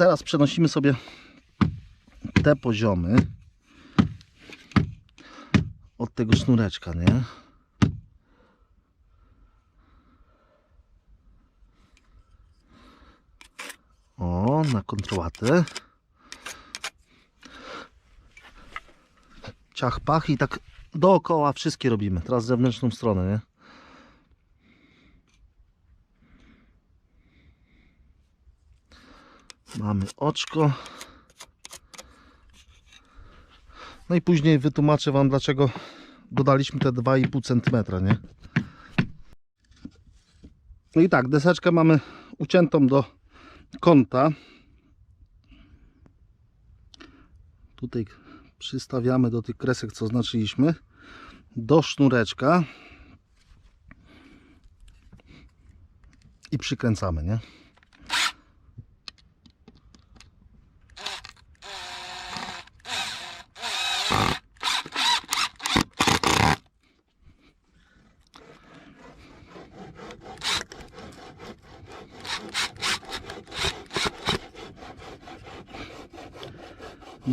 teraz przenosimy sobie te poziomy od tego sznureczka, nie? O, na kontrołatę. Ciach, pach i tak dookoła wszystkie robimy. Teraz zewnętrzną stronę, nie? Mamy oczko. No i później wytłumaczę Wam, dlaczego dodaliśmy te 2,5 cm, nie? No i tak, deseczkę mamy uciętą do kąta. Tutaj przystawiamy do tych kresek, co znaczyliśmy, do sznureczka i przykręcamy, nie?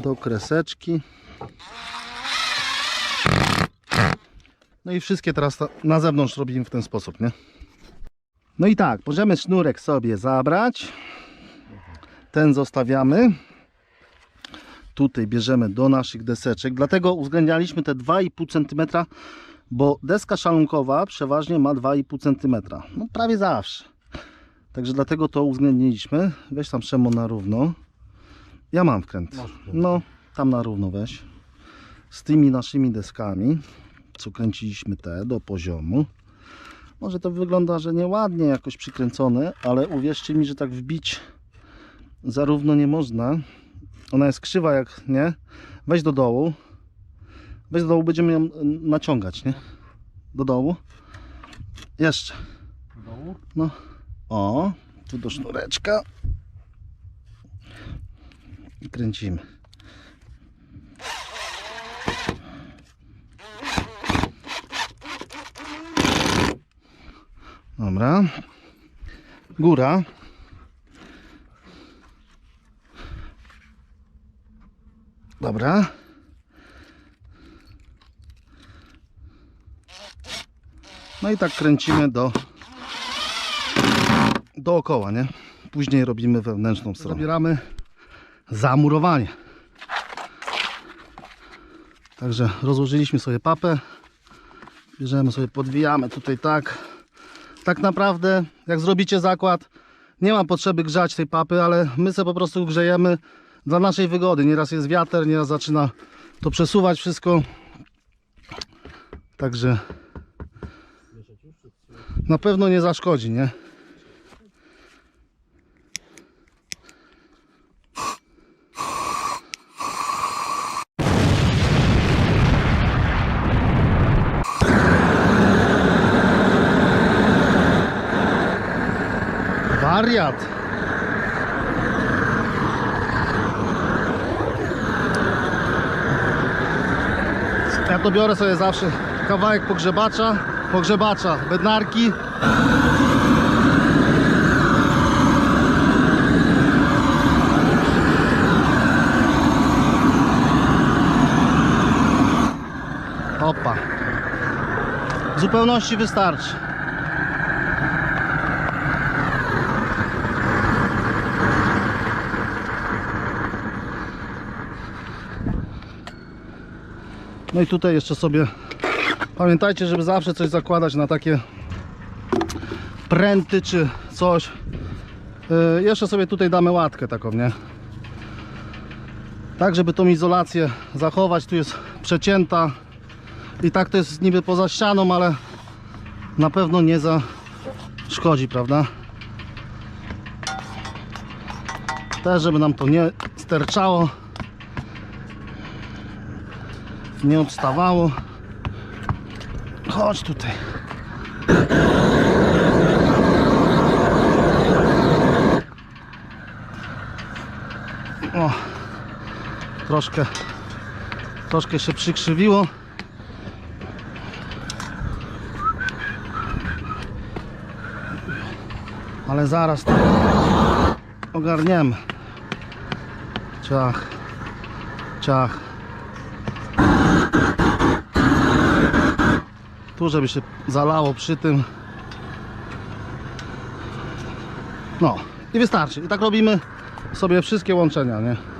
Do kreseczki. No i wszystkie teraz na zewnątrz robimy w ten sposób, nie? No i tak, możemy sznurek sobie zabrać. Ten zostawiamy. Tutaj bierzemy do naszych deseczek. Dlatego uwzględnialiśmy te 2,5 cm, bo deska szalunkowa przeważnie ma 2,5 cm. No prawie zawsze. Także dlatego to uwzględniliśmy. Weź tam Szemo na równo. Ja mam wkręt. No, tam na równo weź. Z tymi naszymi deskami, co kręciliśmy te do poziomu. Może to wygląda, że nieładnie jakoś przykręcone, ale uwierzcie mi, że tak wbić zarówno nie można. Ona jest krzywa jak nie. Weź do dołu. Weź do dołu, będziemy ją y, naciągać, nie? Do dołu. Jeszcze. W dołu? No. O, tu do sznureczka. Kręcimy. Dobra. Góra. Dobra. No i tak kręcimy do dookoła, nie? Później robimy wewnętrzną stronę. Zabieramy zamurowanie. Także rozłożyliśmy sobie papę. Bierzemy sobie, podwijamy tutaj tak. Tak naprawdę, jak zrobicie zakład, nie ma potrzeby grzać tej papy, ale my sobie po prostu grzejemy dla naszej wygody. Nieraz jest wiatr, nieraz zaczyna to przesuwać wszystko. Także na pewno nie zaszkodzi, nie? Wariat. Ja to biorę sobie zawsze kawałek pogrzebacza, pogrzebacza, bednarki. Opa. W zupełności wystarczy. No i tutaj jeszcze sobie pamiętajcie, żeby zawsze coś zakładać na takie pręty czy coś. Yy, jeszcze sobie tutaj damy łatkę taką, nie? Tak, żeby tą izolację zachować. Tu jest przecięta i tak to jest niby poza ścianą, ale na pewno nie zaszkodzi, prawda? Też, żeby nam to nie sterczało nie odstawało. Chodź tutaj. O, troszkę, troszkę się przykrzywiło. Ale zaraz to ogarniemy. Ciach. Ciach. Tu, żeby się zalało przy tym. No i wystarczy. I tak robimy sobie wszystkie łączenia, nie?